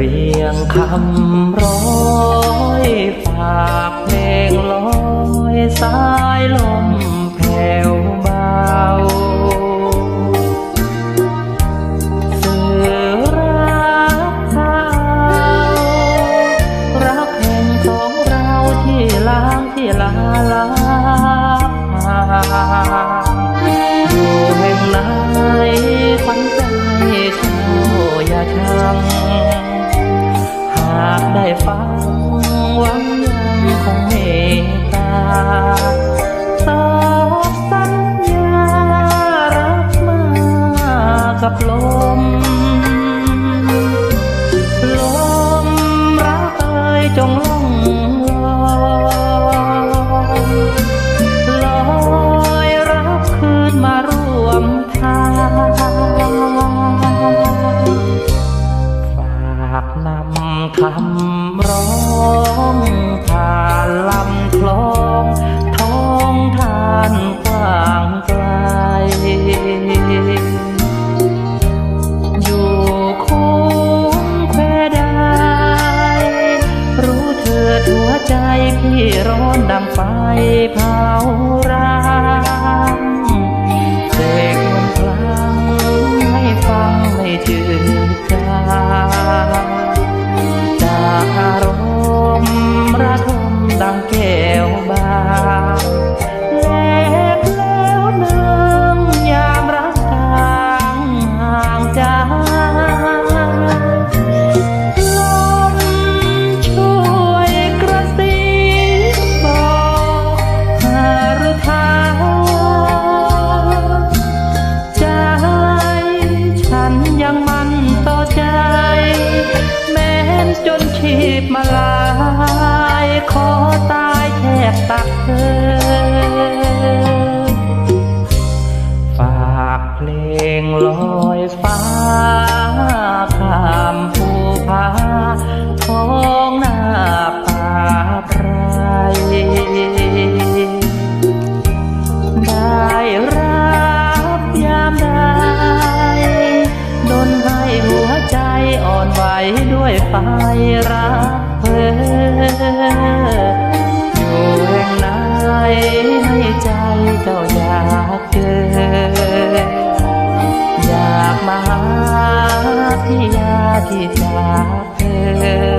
เรียงคำร้อย ฝากเพลงลอยสา ได้ฟังหวังยังคงเมตตาสอบสัญญารักมากับลม ลมรักเอ่ยจงล่องลอยลอยรับคืนมาร่วมทางฝากนำคำ องท้องทานกว้างไกลอยู่คงแควได้ รู้เธอหัวใจพี่ร้อนดังไฟเผาร้างเสก บตักเธอ ฝากเพลงลอยฟ้าข้ามภูผาท้องหน้าป่าไพรได้รับยามใดดนให้หัวใจอ่อนไหวด้วยไฟรักเพอ เจ้าอยากเจอ อยากมาหาพี่ยาที่จากเธอ